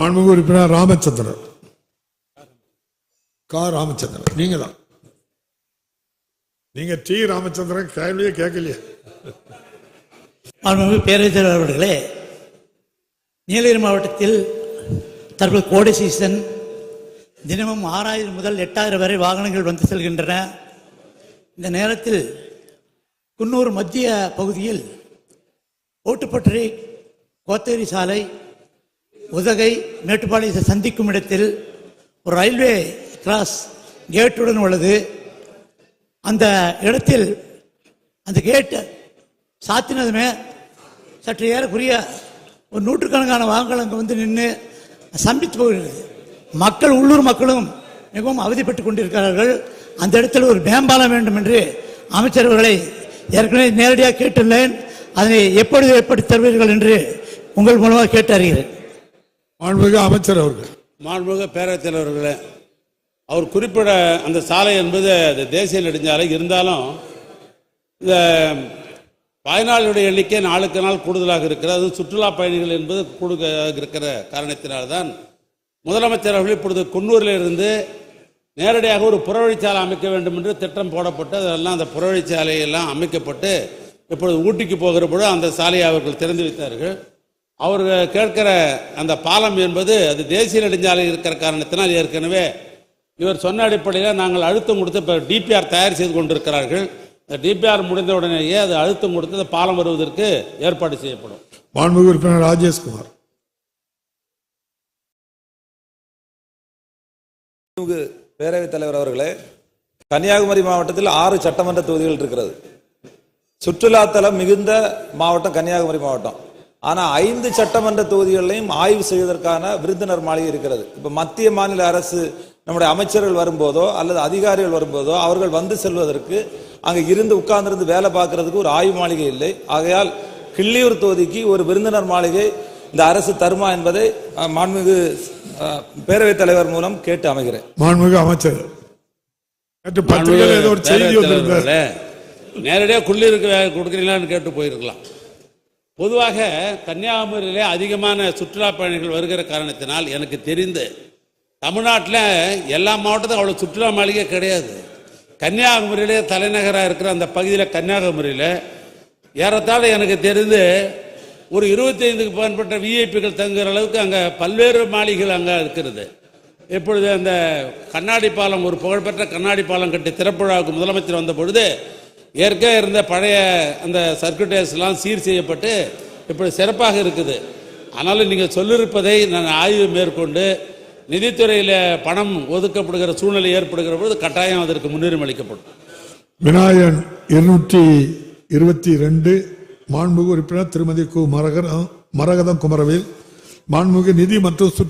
மாண்புமிகு உறுப்பினர் ராமச்சந்திரன். கா. ராமச்சந்திரன். நீங்க தான் நீங்க டி. ராமச்சந்திரன் கேள்வியே கேட்கலையே. மாண்புமிகு பேரவைத்தலைவர் அவர்களே நீலகிரி மாவட்டத்தில் தற்போது கோடை சீசன். தினமும் ஆறாயிரம் முதல் எட்டாயிரம் வரை வாகனங்கள் வந்து செல்கின்றன. இந்த நேரத்தில் குன்னூர் மத்திய பகுதியில் ஓட்டுப்பட்டறை கோத்தேரி சாலை உதகை மேட்டுப்பாளையத்தை சந்திக்கும் இடத்தில் ஒரு ரயில்வே கிராஸ் கேட்டுடன் உள்ளது. அந்த இடத்தில் அந்த கேட்டை சாத்தினதுமே சற்று ஏறக்குரிய ஒரு நூற்றுக்கணக்கான வாகனங்கள் அங்கே வந்து நின்று சம்பித்து போகிறது. மக்கள் உள்ளூர் மக்களும் மிகவும் அவதிப்பட்டு கொண்டிருக்கிறார்கள். அந்த இடத்தில் ஒரு மேம்பாலம் வேண்டும் என்று அமைச்சர்களை ஏற்கனவே நேரடியாக கேட்டுள்ளேன். அதனை எப்பொழுது எப்படி தருவீர்கள் என்று உங்கள் மூலமாக கேட்டு அறிகிறேன். மாண்புமிகு அமைச்சர் அவர்கள். மாண்புமிகு பேரவைத் தலைவர்களே அவர் குறிப்பிட அந்த சாலை என்பது அது தேசிய நெடுஞ்சாலை. இருந்தாலும் இந்த பயனாளிகளுடைய எண்ணிக்கை நாளுக்கு நாள் கூடுதலாக இருக்கிறது. அது சுற்றுலா பயணிகள் என்பது கூடுதலாக இருக்கிற காரணத்தினால்தான் முதலமைச்சர் அவர்கள் இப்பொழுது குன்னூரில் இருந்து நேரடியாக ஒரு புறவழிச்சாலை அமைக்க வேண்டும் என்று திட்டம் போடப்பட்டு அதெல்லாம் அந்த புறவழிச்சாலையெல்லாம் அமைக்கப்பட்டு இப்பொழுது ஊட்டிக்கு போகிற பொழுது அந்த சாலையை அவர்கள் திறந்து வைத்தார்கள். அவர் கேட்கிற அந்த பாலம் என்பது அது தேசிய நெடுஞ்சாலை இருக்கிற காரணத்தினால் ஏற்கனவே இவர் சொன்ன அடிப்படையில் நாங்கள் அழுத்தம் கொடுத்து இப்போ டிபிஆர் தயார் செய்து கொண்டிருக்கிறார்கள். இந்த டிபிஆர் முடிந்த உடனேயே அது அழுத்தம் கொடுத்து அந்த பாலம் வருவதற்கு ஏற்பாடு செய்யப்படும். மாண்புமிகு உறுப்பினர் ராஜேஷ்குமார் பேரவைத் தலைவர் அவர்களே கன்னியாகுமரி மாவட்டத்தில் ஆறு சட்டமன்ற தொகுதிகள் இருக்கிறது. சுற்றுலாத்தலம் மிகுந்த மாவட்டம் கன்னியாகுமரி மாவட்டம். ஆனா ஐந்து சட்டமன்ற தொகுதிகளையும் ஆய்வு செய்வதற்கான விருந்தினர் மாளிகை இருக்கிறது. இப்ப மத்திய மாநில அரசு நம்முடைய அமைச்சர்கள் வரும்போதோ அல்லது அதிகாரிகள் வரும்போதோ அவர்கள் வந்து செல்வதற்கு அங்க இருந்து உட்கார்ந்திருந்து வேலை பார்க்கறதுக்கு ஒரு ஆய்வு மாளிகை இல்லை. ஆகையால் கிள்ளியூர் தொகுதிக்கு ஒரு விருந்தினர் மாளிகை இந்த அரசு தருமா என்பதை மாண்புமிகு பேரவைத் தலைவர் மூலம் கேட்டு அமைகிறேன். மாண்புமிகு அமைச்சர் நேரடியாக குள்ளிருக்கு கொடுக்குறீங்களான்னு கேட்டு போயிருக்கலாம். பொதுவாக கன்னியாகுமரியிலே அதிகமான சுற்றுலா பயணிகள் வருகிற காரணத்தினால் எனக்கு தெரிந்து தமிழ்நாட்டில் எல்லா மாவட்டத்துக்கும் அவ்வளோ சுற்றுலா மாளிகை கிடையாது. கன்னியாகுமரியிலே தலைநகராக இருக்கிற அந்த பகுதியில் கன்னியாகுமரியில் ஏறத்தாழ எனக்கு தெரிந்து ஒரு இருபத்தைந்துக்கு மேற்பட்ட விஐபிகள் தங்குகிற அளவுக்கு அங்கே பல்வேறு மாளிகைகள் அங்கே இருக்கிறது. இப்பொழுது அந்த கண்ணாடி பாலம் ஒரு புகழ்பெற்ற கண்ணாடி பாலம் கட்டி திறப்புழாவுக்கு முதலமைச்சர் வந்த பொழுது ஏற்கனவே இருந்த பழைய அந்த சர்க்குட்டர்ஸ்லாம் சீர் செய்யப்பட்டு இப்படி சிறப்பாக இருக்குது. ஆனாலும் நீங்கள் சொல்லியிருப்பதை நான் ஆய்வு மேற்கொண்டு நிதித்துறையில் பணம் ஒதுக்கப்படுகிற சூழ்நிலை ஏற்படுகிற பொழுது கட்டாயம் அதற்கு முன்னுரிமை அளிக்கப்படும். விநாயகன் இருநூற்றி இருபத்தி ரெண்டு மாண்புகு உறுப்பினர் திருமதி கு. மரகதம் மரகதம் குமரவேல் மாண்புகு நிதி மற்றும் சுற்று